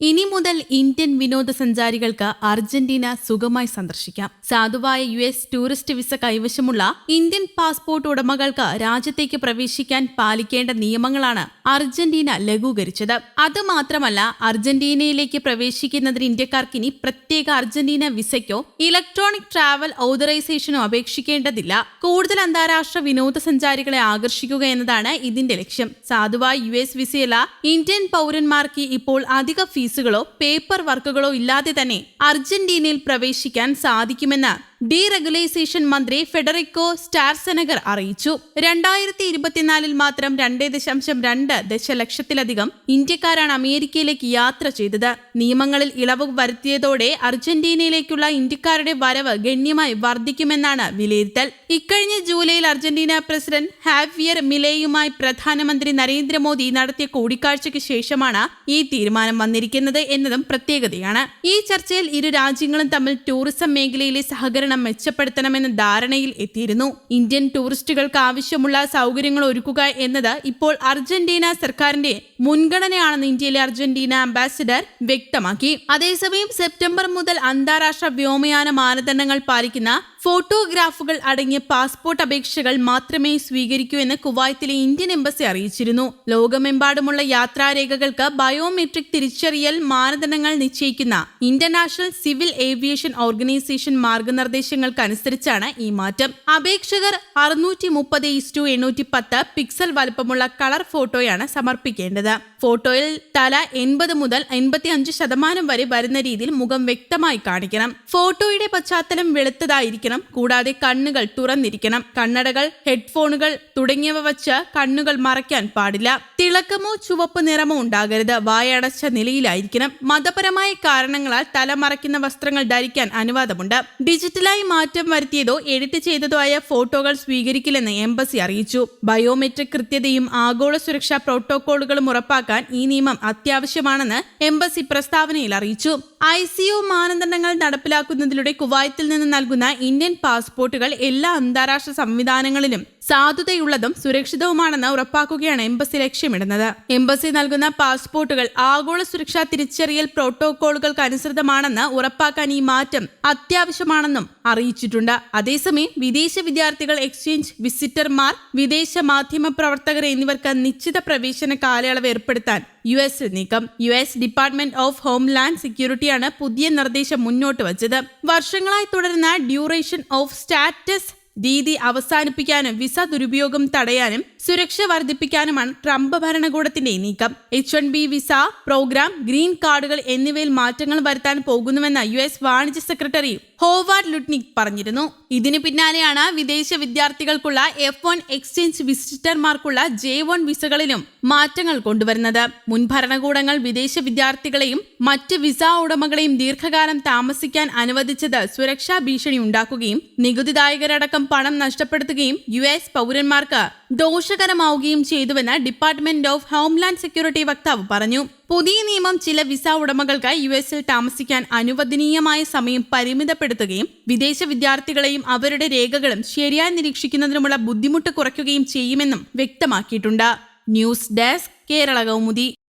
ഇനി മുതൽ ഇന്ത്യൻ വിനോദസഞ്ചാരികൾക്ക് അർജന്റീന സുഖമായി സന്ദർശിക്കാം. സാധുവായ യു എസ് ടൂറിസ്റ്റ് വിസ കൈവശമുള്ള ഇന്ത്യൻ പാസ്പോർട്ട് ഉടമകൾക്ക് രാജ്യത്തേക്ക് പ്രവേശിക്കാൻ പാലിക്കേണ്ട നിയമങ്ങളാണ് അർജന്റീന ലഘൂകരിച്ചത്. അതുമാത്രമല്ല അർജന്റീനയിലേക്ക് പ്രവേശിക്കുന്നതിന് ഇന്ത്യക്കാർക്ക് ഇനി പ്രത്യേക അർജന്റീന വിസയ്ക്കോ ഇലക്ട്രോണിക് ട്രാവൽ ഓതറൈസേഷനോ അപേക്ഷിക്കേണ്ടതില്ല. കൂടുതൽ അന്താരാഷ്ട്ര വിനോദസഞ്ചാരികളെ ആകർഷിക്കുക എന്നതാണ് ഇതിന്റെ ലക്ഷ്യം. സാധുവായ യു എസ് വിസയല്ല ഇന്ത്യൻ പൗരന്മാർക്ക് ഇപ്പോൾ അധിക ഫീസുകളോ പേപ്പർ വർക്കുകളോ ഇല്ലാതെ തന്നെ അർജന്റീനയിൽ പ്രവേശിക്കാൻ സാധിക്കുമെന്ന് ഡീറെഗുലൈസേഷൻ മന്ത്രി ഫെഡറിക്കോ സ്റ്റാർസെനഗർ അറിയിച്ചു. രണ്ടായിരത്തി ഇരുപത്തിനാലിൽ മാത്രം രണ്ടേ ദശാംശം രണ്ട് ദശലക്ഷത്തിലധികം ഇന്ത്യക്കാരാണ് അമേരിക്കയിലേക്ക് യാത്ര ചെയ്തത്. നിയമങ്ങളിൽ ഇളവ് വരുത്തിയതോടെ അർജന്റീനയിലേക്കുള്ള ഇന്ത്യക്കാരുടെ വരവ് ഗണ്യമായി വർദ്ധിക്കുമെന്നാണ് വിലയിരുത്തൽ. ഇക്കഴിഞ്ഞ ജൂലൈയിൽ അർജന്റീന പ്രസിഡന്റ് ഹാവിയർ മിലേയുമായി പ്രധാനമന്ത്രി നരേന്ദ്രമോദി നടത്തിയ കൂടിക്കാഴ്ചയ്ക്ക് ശേഷമാണ് ഈ തീരുമാനം വന്നിരിക്കുന്നത് എന്നതും പ്രത്യേകതയാണ്. ഈ ചർച്ചയിൽ ഇരു രാജ്യങ്ങളും തമ്മിൽ ടൂറിസം മേഖലയിലെ സഹകരണം മെച്ചപ്പെടുത്തണമെന്ന ധാരണയിൽ എത്തിയിരുന്നു. ഇന്ത്യൻ ടൂറിസ്റ്റുകൾക്ക് ആവശ്യമുള്ള സൗകര്യങ്ങൾ ഒരുക്കുക എന്നത് ഇപ്പോൾ അർജന്റീന സർക്കാരിന്റെ മുൻഗണനയാണെന്ന് ഇന്ത്യയിലെ അർജന്റീന അംബാസിഡർ വ്യക്തമാക്കി. അതേസമയം സെപ്റ്റംബർ മുതൽ അന്താരാഷ്ട്ര വ്യോമയാന മാനദണ്ഡങ്ങൾ പാലിക്കുന്ന ഫോട്ടോഗ്രാഫുകൾ അടങ്ങിയ പാസ്പോർട്ട് അപേക്ഷകൾ മാത്രമേ സ്വീകരിക്കൂ എന്ന് കുവൈത്തിലെ ഇന്ത്യൻ എംബസി അറിയിച്ചിരുന്നു. ലോകമെമ്പാടുമുള്ള യാത്രാരേഖകൾക്ക് ബയോമെട്രിക് തിരിച്ചറിയൽ മാനദണ്ഡങ്ങൾ നിശ്ചയിക്കുന്ന ഇന്റർനാഷണൽ സിവിൽ ഏവിയേഷൻ ഓർഗനൈസേഷൻ മാർഗനിർദ്ദേശങ്ങൾക്കനുസരിച്ചാണ് ഈ മാറ്റം. അപേക്ഷകർ അറുന്നൂറ്റി മുപ്പത് ഇസ്റ്റു എണ്ണൂറ്റി പത്ത് പിക്സൽ വലുപ്പമുള്ള കളർ ഫോട്ടോയാണ് സമർപ്പിക്കേണ്ടത്. ഫോട്ടോയിൽ തല എൺപത് മുതൽ എൺപത്തി അഞ്ച് ശതമാനം വരെ വരുന്ന രീതിയിൽ മുഖം വ്യക്തമായി കാണിക്കണം. ഫോട്ടോയുടെ പശ്ചാത്തലം വെളുത്തതായിരിക്കണം. കൂടാതെ കണ്ണുകൾ തുറന്നിരിക്കണം. കണ്ണടകൾ ഹെഡ്ഫോണുകൾ തുടങ്ങിയവ വച്ച് കണ്ണുകൾ മറയ്ക്കാൻ പാടില്ല. തിളക്കമോ ചുവപ്പ് നിറമോ ഉണ്ടാകരുത്. വായടച്ച നിലയിലായിരിക്കണം. മതപരമായ കാരണങ്ങളാൽ തല മറയ്ക്കുന്ന വസ്ത്രങ്ങൾ ധരിക്കാൻ അനുവാദമുണ്ട്. ഡിജിറ്റലായി മാറ്റം വരുത്തിയതോ എഡിറ്റ് ചെയ്തതോ ആയ ഫോട്ടോകൾ സ്വീകരിക്കില്ലെന്ന് എംബസി അറിയിച്ചു. ബയോമെട്രിക് കൃത്യതയും ആഗോള സുരക്ഷാ പ്രോട്ടോകോളുകളും ഉറപ്പാക്കാൻ ഈ നിയമം അത്യാവശ്യമാണെന്ന് എംബസി പ്രസ്താവനയിൽ അറിയിച്ചു. ഐ സിഒ മാനദണ്ഡങ്ങൾ നടപ്പിലാക്കുന്നതിലൂടെ കുവൈത്തിൽ നിന്ന് നൽകുന്ന ഇന്ത്യൻ പാസ്പോർട്ടുകൾ എല്ലാ അന്താരാഷ്ട്ര സംവിധാനങ്ങളിലും സാധുതയുള്ളതും സുരക്ഷിതവുമാണെന്ന് ഉറപ്പാക്കുകയാണ് എംബസി ലക്ഷ്യമിടുന്നത്. എംബസി നൽകുന്ന പാസ്പോർട്ടുകൾ ആഗോള സുരക്ഷാ തിരിച്ചറിയൽ പ്രോട്ടോകോളുകൾക്ക് അനുസൃതമാണെന്ന് ഉറപ്പാക്കാൻ ഈ മാറ്റം അത്യാവശ്യമാണെന്നും അറിയിച്ചിട്ടുണ്ട്. അതേസമയം വിദേശ വിദ്യാർത്ഥികൾ എക്സ്ചേഞ്ച് വിസിറ്റർമാർ വിദേശ മാധ്യമ പ്രവർത്തകർ എന്നിവർക്ക് നിശ്ചിത പ്രവേശന കാലയളവ് ഏർപ്പെടുത്താൻ യു എസ് നീക്കം. U S department of homeland സെക്യൂരിറ്റിയാണ് പുതിയ നിർദ്ദേശം മുന്നോട്ട് വച്ചത്. വർഷങ്ങളായി തുടരുന്ന ഡ്യൂറേഷൻ ഓഫ് സ്റ്റാറ്റസ് രീതി അവസാനിപ്പിക്കാനും വിസ ദുരുപയോഗം തടയാനും സുരക്ഷ വർദ്ധിപ്പിക്കാനുമാണ് ട്രംപ് ഭരണകൂടത്തിന്റെ നീക്കം. H one B visa programme green കാർഡുകൾ എന്നിവയിൽ മാറ്റങ്ങൾ വരുത്താൻ പോകുന്നുവെന്ന് യു എസ് വാണിജ്യ സെക്രട്ടറി ഹോവാർഡ് ലുട്നിക് പറഞ്ഞിരുന്നു. ഇതിന് പിന്നാലെയാണ് വിദേശ വിദ്യാർത്ഥികൾക്കുള്ള എഫ് വൺ എക്സ്ചേഞ്ച് വിസിറ്റർമാർക്കുള്ള ജെ വൺ വിസകളിലും മാറ്റങ്ങൾ കൊണ്ടുവരുന്നത്. മുൻ ഭരണകൂടങ്ങൾ വിദേശ വിദ്യാർത്ഥികളെയും മറ്റ് വിസ ഉടമകളെയും ദീർഘകാലം താമസിക്കാൻ അനുവദിച്ചത് സുരക്ഷാ ഭീഷണി ഉണ്ടാക്കുകയും നികുതിദായകരടക്കം പണം നഷ്ടപ്പെടുത്തുകയും യു എസ് പൗരന്മാർക്ക് ദോഷകരമാവുകയും ചെയ്തുവെന്ന് ഡിപ്പാർട്ട്മെന്റ് ഓഫ് ഹോംലാൻഡ് സെക്യൂരിറ്റി വക്താവ് പറഞ്ഞു. പുതിയ നിയമം ചില വിസ ഉടമകൾക്ക് യു എസിൽ താമസിക്കാൻ അനുവദനീയമായ സമയം പരിമിതപ്പെടുത്തുകയും വിദേശ വിദ്യാർത്ഥികളെയും അവരുടെ രേഖകളും ശരിയായി നിരീക്ഷിക്കുന്നതിനുമുള്ള ബുദ്ധിമുട്ട് കുറയ്ക്കുകയും ചെയ്യുമെന്നും വ്യക്തമാക്കിയിട്ടുണ്ട്. News desk Kerala Kaumudi.